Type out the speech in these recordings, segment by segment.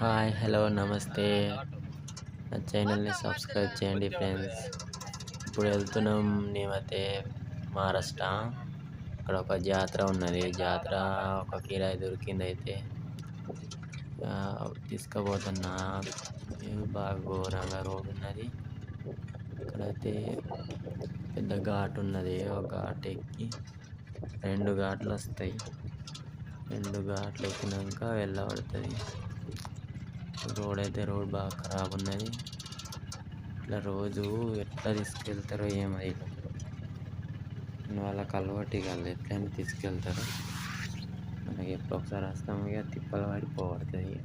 Hi hello నమస్తే నా ఛానల్ని సబ్స్క్రైబ్ చేయండి ఫ్రెండ్స్ ఇప్పుడు వెళ్తున్నాం మేమైతే మహారాష్ట్ర. అక్కడ ఒక జాతర ఉన్నది. జాతర ఒక కిరాయి దొరికింది అయితే తీసుకుపోతున్నా. బాగా ఘోరంగా రోడ్ ఉన్నది. ఇక్కడైతే పెద్ద ఘాట్ ఉన్నది. ఒక ఘాట్ ఎక్కి రెండు ఘాట్లు వస్తాయి. రెండు ఘాట్లు ఎక్కినాక వెళ్ళబడుతుంది. రోడ్ అయితే రోడ్ బాగా ఖరాబ్ ఉన్నది ఇట్లా రోజు ఎట్లా తీసుకెళ్తారో ఏమో వాళ్ళకి అలవాటు కాదు ఎట్లయినా తీసుకెళ్తారు. మనకి ఎప్పుడు ఒకసారి వస్తాము ఇక తిప్పలు పడిపోబడుతుంది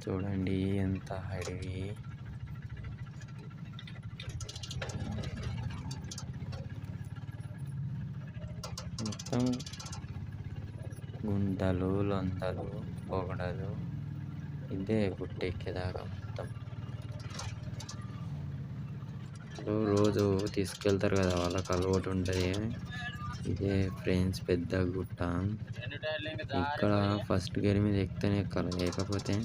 చూడండి ఎంత అడవి మొత్తం గుంటలు లొందలు పొగడలు ఇదే గుట్టెక్కేదాకా మొత్తం. రోజు తీసుకెళ్తారు కదా వాళ్ళకి అలవాటు ఉంటుంది. ఇదే ఫ్రెండ్స్ పెద్ద గుట్ట. ఇక్కడ ఫస్ట్ గేర్ మీద ఎక్కితేనే ఎక్కాలి లేకపోతే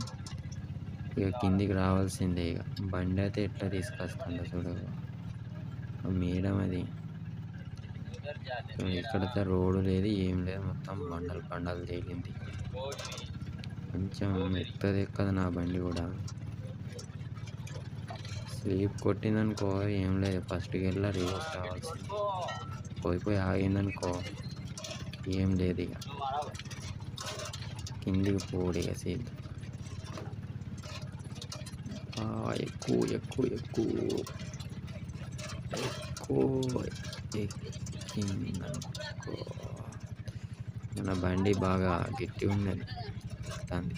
ఇక కిందికి రావాల్సిందే ఇక. బండి అయితే ఎట్లా తీసుకొస్తుందో చూడ. ఆ మేడం అది. ఇక్కడైతే రోడ్డు లేదు ఏం లేదు. మొత్తం బండలు బండలు తేలింది. కొంచెం ఎక్కుతుంది ఎక్కదు నా బండి కూడా. స్లీప్ కొట్టిందనుకో ఏం లేదు. ఫస్ట్కి వెళ్ళా రివర్స్ రావాల్సింది పోయి పోయి ఆగిందనుకో ఏం లేదు ఇక. కిందికి పోడు ఇక సీట్ ఎక్కువ ఎక్కువ. ఎక్కువ ఎక్కువ. ఎక్కిందనుకో మన బండి బాగా గట్టి ఉందని దాన్ని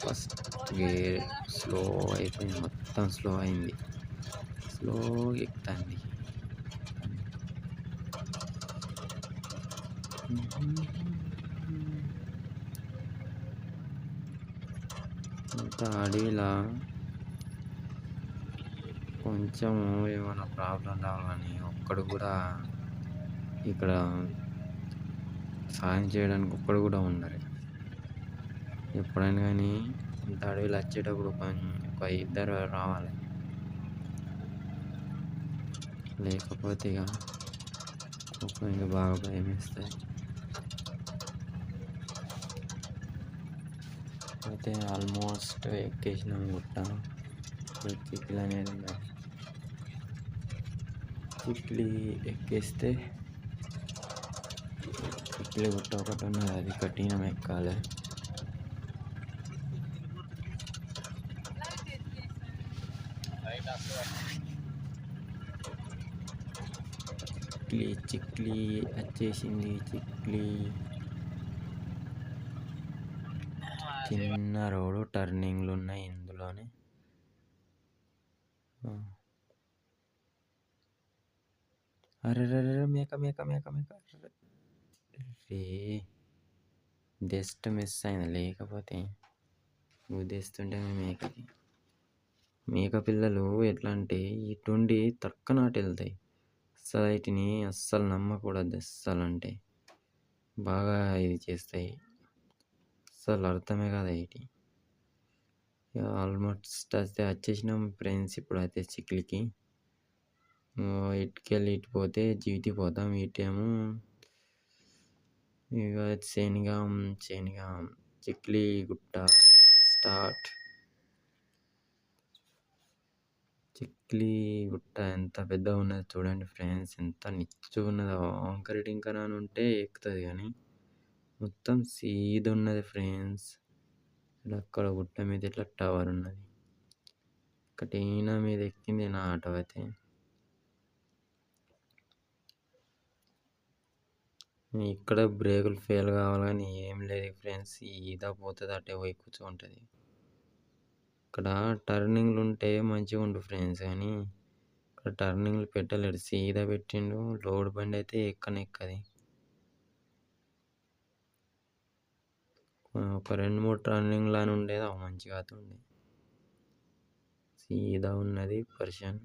ఫస్ట్ గేర్ స్లో అయిపోయింది. మొత్తం స్లో అయింది. స్లో ఎక్కుతాండి అంత అడవిలా కొంచెం ఏమైనా ప్రాబ్లం రావాలని ఒక్కడు కూడా ఇక్కడ సాయం చేయడానికి ఒక్కడు కూడా ఉండరు. ఎప్పుడైనా కానీ ఇంత అడవిలో వచ్చేటప్పుడు ఒక ఇద్దరు రావాలి. లేకపోతే ఇక ఇంకా బాగా భయం వేస్తాయి అయితే ఆల్మోస్ట్ ఎక్కేసినాం గుట్ట. ఇప్పుడు అనేది ఇట్లీ ఎక్కేస్తే చిక్కిలి గుట్ట ఒకటి ఉన్నది అది కఠినం ఎక్కాలి చిక్లీ చిక్లీ వచ్చేసింది చిక్లీ చిన్న రోడ్డు టర్నింగ్లు ఉన్నాయి ఇందులోనే అరే మేక మేక మేక మేక రే జస్ట్ మిస్ అయింది. లేకపోతే గుద్దేస్తుంటే మేకకి. మేక పిల్లలు ఎట్లా అంటే ఇటుండి తక్కనాటి వెళ్తాయి అస్సలు వీటిని అస్సలు నమ్మకూడదు అస్సలు అంటే. బాగా ఇది చేస్తాయి. అస్సలు అర్థమే కాదు వీటి ఆల్మోస్ట్ అయితే వచ్చేసినాం ఫ్రెండ్స్ ఇప్పుడు అయితే చిక్లికి ఇటుకెళ్ళి ఇటు పోతే జీవితి పోతాం ఇటేమో ఇక శనిగాం శనిగాం చిక్లి గుట్ట స్టార్ట్. చిక్లి గుట్ట ఎంత పెద్దగా ఉన్నది చూడండి ఫ్రెండ్స్ ఎంత నిచ్చు ఉన్నదో. వంకర ఇంకా అని ఉంటే ఎక్కుతుంది కానీ మొత్తం సీద ఉన్నది ఫ్రెండ్స్ అక్కడ గుట్ట మీద ఇట్లా టవర్ ఉన్నది. కటీనా మీద ఎక్కింది నా ఆటో అయితే. ఇక్కడ బ్రేకులు ఫెయిల్ కావాలని ఏం లేదు ఫ్రెండ్స్ ఈదా పోతుంది అటే పోయి కూర్చుంటుంది ఇక్కడ టర్నింగ్లు ఉంటే మంచిగా ఉండు ఫ్రెండ్స్ కానీ ఇక్కడ టర్నింగ్లు పెట్టలేడు. సీదా పెట్టిండు లోడ్ బండి అయితే ఎక్కనెక్కది ఒక రెండు మూడు టర్నింగ్లు అని ఉండేది మంచిగా అవుతుండే సీదా ఉన్నది పర్షన్.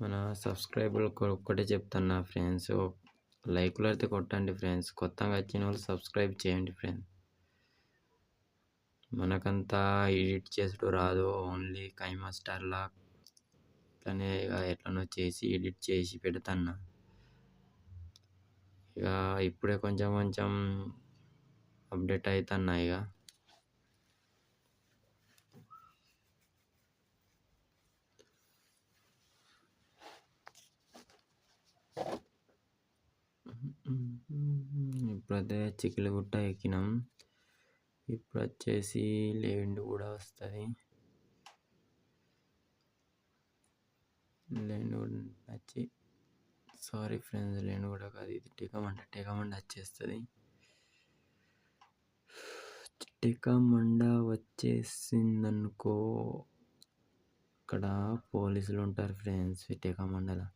మన సబ్స్క్రైబర్లు ఒక్కటే చెప్తున్నా ఫ్రెండ్స్. లైక్లు అయితే కొట్టండి ఫ్రెండ్స్. కొత్తగా వచ్చిన వాళ్ళు సబ్స్క్రైబ్ చేయండి ఫ్రెండ్స్ మనకంతా ఎడిట్ చేసుడు రాదు. ఓన్లీ కైమా స్టార్లా ఇట్లానే ఇక ఎట్లనో చేసి ఎడిట్ చేసి పెడతాన్నా. ఇక ఇప్పుడే కొంచెం కొంచెం అప్డేట్ అవుతున్నా ఇక ఇప్పుడైతే చికిలగుట్ట ఎక్కినాం. ఇప్పుడు వచ్చేసి లేండు కూడా వస్తుంది. లేండు వచ్చి సారీ ఫ్రెండ్స్ లేండు కూడా కాదు ఇది టికమండ టికమండ వచ్చేస్తుంది. టికమండ వచ్చేసిందనుకో ఇక్కడ పోలీసులు ఉంటారు ఫ్రెండ్స్ టికమండలో.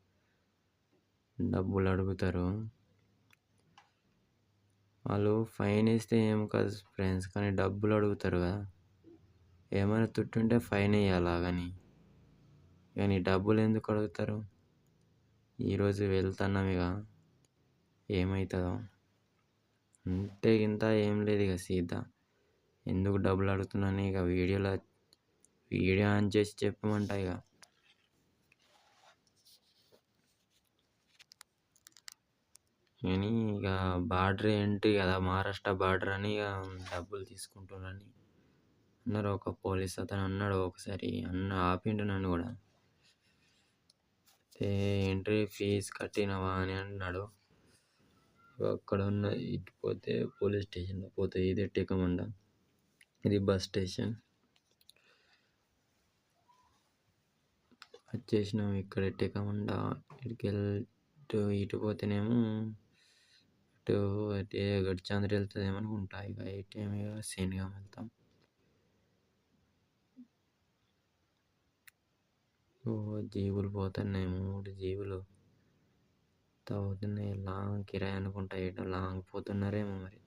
డబ్బులు అడుగుతారు. వాళ్ళు ఫైన్ వేస్తే ఏం కాదు ఫ్రెండ్స్ కానీ డబ్బులు అడుగుతారు కదా. ఏమైనా తుట్టుంటే ఫైన్ వేయాలా కానీ? కానీ డబ్బులు ఎందుకు అడుగుతారు? ఈరోజు వెళ్తున్నాం ఇక. ఏమవుతుందో అంతే ఇంత ఏం లేదు ఇక సీదా ఎందుకు డబ్బులు అడుగుతున్నాను? ఇక వీడియోలో వీడియో ఆన్ చేసి చెప్పమంటా ఇక. కానీ ఇక బార్డర్ ఎంట్రీ కదా మహారాష్ట్ర బార్డర్ అని ఇక డబ్బులు తీసుకుంటున్నారని. అన్నారు ఒక పోలీస్ అతను అన్నాడు ఒకసారి అన్న ఆపిండు నన్ను కూడా. ఎంట్రీ ఫీజు కట్టినవా అని అన్నాడు. అక్కడ ఉన్న ఇటు పోతే పోలీస్ స్టేషన్లో పోతే ఇది టికమండ ఇది బస్ స్టేషన్. వచ్చేసినాం ఇక్కడ టికమండ ఇటుకి ఇటు పోతేనేమో ఇటు అయితే గడిచాంద్ర వెళ్తుందేమో అనుకుంటా ఇక ఏటీఎం ఇక సేన్గా వెళ్తాం. ఓ జీవులు పోతున్నాయి మూడు జీవులు. అవుతున్నాయి లాంగ్ కిరాయి అనుకుంటా. ఏటో లాంగ్ పోతున్నారేమో మరి.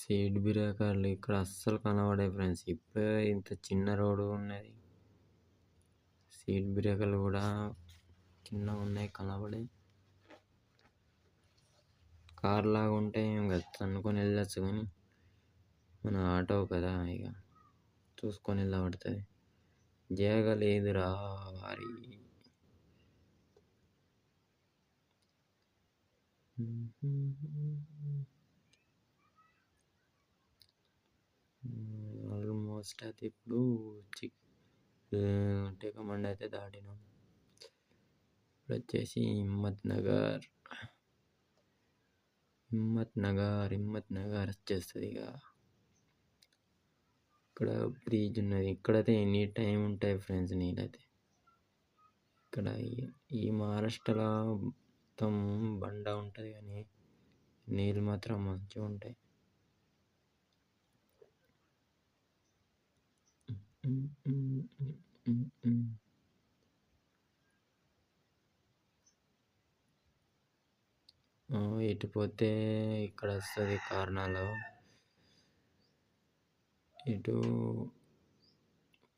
సీడ్ బ్రేకర్లు ఇక్కడ అస్సలు కనబడే ఫ్రెండ్స్. ఇప్పుడే ఇంత చిన్న రోడ్డు ఉన్నది. సీట్ బ్రేకర్లు కూడా కింద ఉన్నాయి కనబడి. కార్ లాగా ఉంటే ఏం కదా అనుకొని వెళ్ళచ్చు కానీ మన ఆటో కదా ఇక. చూసుకొని వెళ్ళబడుతుంది జాగ లేదురా వారి ఆల్మోస్ట్ అది ఇప్పుడు చిక్ టికమండ అయితే దాటినాం. ఇప్పుడు వచ్చేసి హిమ్మత్ నగర్. హిమ్మత్ నగర్ హిమ్మత్ నగర్ వచ్చేస్తుంది ఇక. ఇక్కడ బ్రిడ్జ్ ఉన్నది. ఇక్కడైతే ఎనీ టైం ఉంటాయి ఫ్రెండ్స్ నీళ్ళైతే. ఇక్కడ ఈ మహారాష్ట్రలో మొత్తం బండ ఉంటుంది కానీ నీళ్ళు మాత్రం మంచిగా ఉంటాయి. Mm, mm. ఇటు పోతే ఇక్కడ వస్తుంది కారణాలు? ఇటు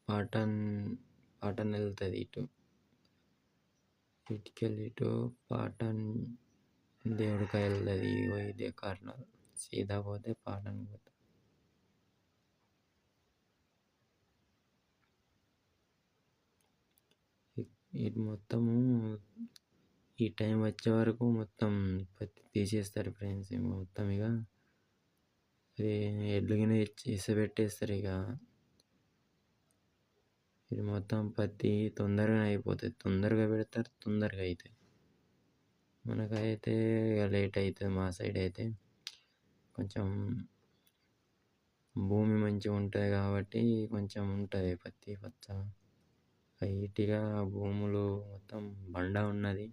పాటన్ పాటన్ వెళ్తుంది ఇటు. ఇటుకెళ్ళి ఇటు పాటన్ దేవుడికాయ వెళ్తుంది. ఇగో ఇదే కారణాలు. సీదా పోతే పాటన్ పోతుంది ఇది మొత్తము ఈ టైం వచ్చే వరకు మొత్తం పత్తి తీసేస్తారు ఫ్రెండ్స్ మొత్తం ఇక. అది ఎడ్లుగిన ఇసబెట్టేస్తారు ఇక. ఇది మొత్తం పత్తి తొందరగా అయిపోతుంది తొందరగా పెడతారు తొందరగా అవుతుంది మనకైతే ఇక లేట్ అవుతుంది మా సైడ్ అయితే. కొంచెం భూమి మంచిగా ఉంటుంది కాబట్టి కొంచెం ఉంటుంది పత్తి పచ్చ. హైట్గా భూములు మొత్తం బండ ఉన్నది.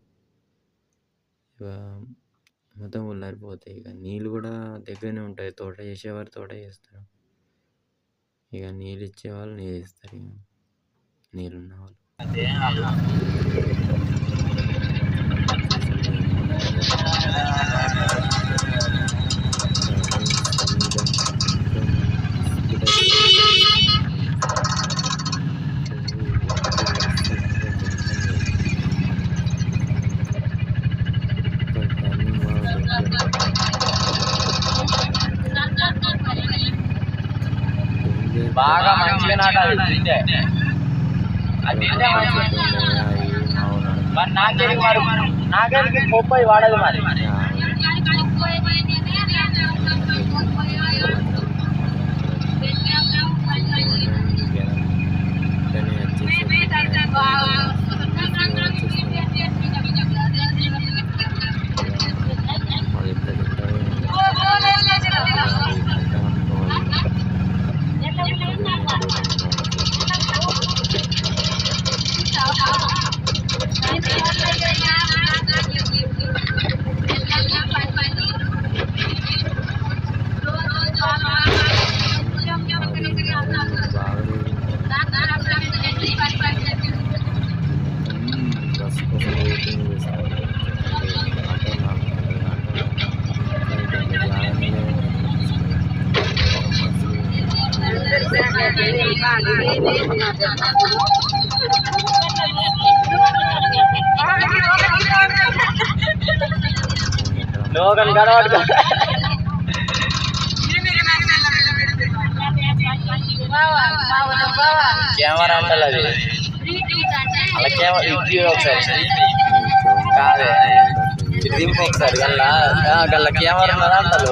ఇక మొత్తం ఉల్లారిపోతాయి. ఇక నీళ్ళు కూడా దగ్గరనే ఉంటాయి. తోట చేసేవారు తోట చేస్తారు. ఇక నీళ్ళు ఇచ్చేవాళ్ళు నీళ్ళు ఇస్తారు ఇక నీళ్ళు ఉన్నవాళ్ళు అదే బాగా మంచిగా నాటాలి తింటే అది తింటే మంచిగా మరి నాకేది మరి నాకేది పొప్పై వాడదు మరి లోకల్ కనబడుకో కెమెరా అంటే అది. అలా కెమెరా ఇది ఒకసారి. కాదే. ఇది దింపు ఒకసారి. గల్లా. గల్ల కెమెరా ఉన్నదా? అంటారు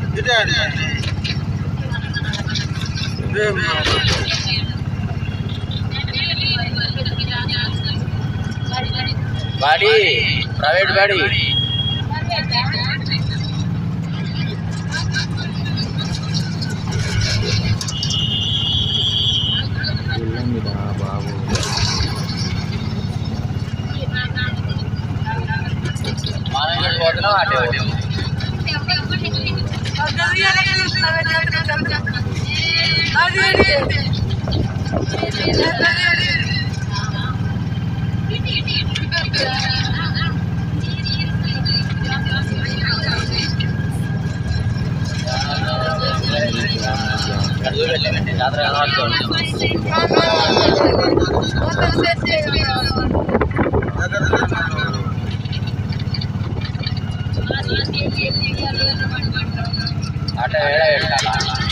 పోతున్నాం అటు చూపెట్టాలండి జాతర కనబడుతుంది అటే Gracias. ஆட்டோ வேலை எடுத்தாலாம்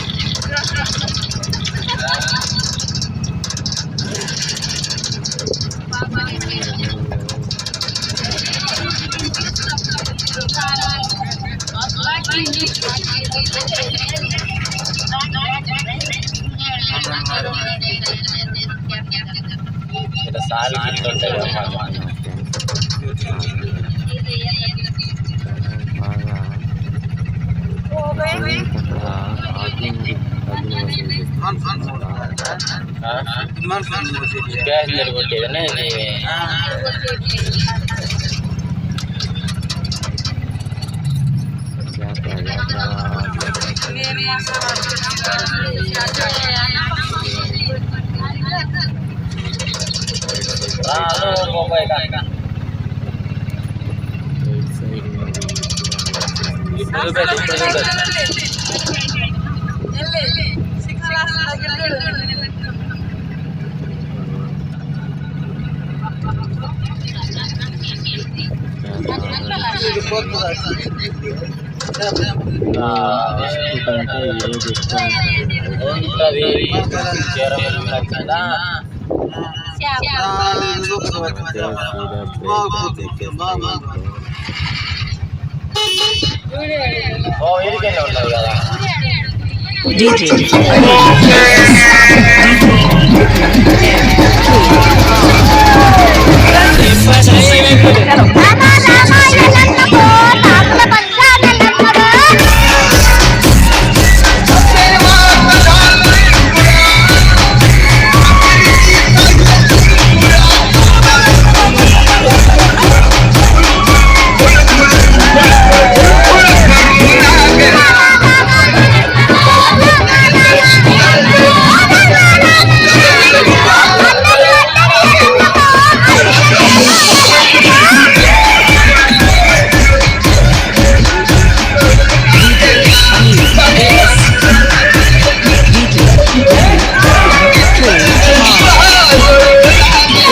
ఆ? గ్యాస్ నిలబొట్టేదనే ఇది రాను బొంబాయి కాక ఇప్పుడు చూపెట్టు, ఇప్పుడు DJ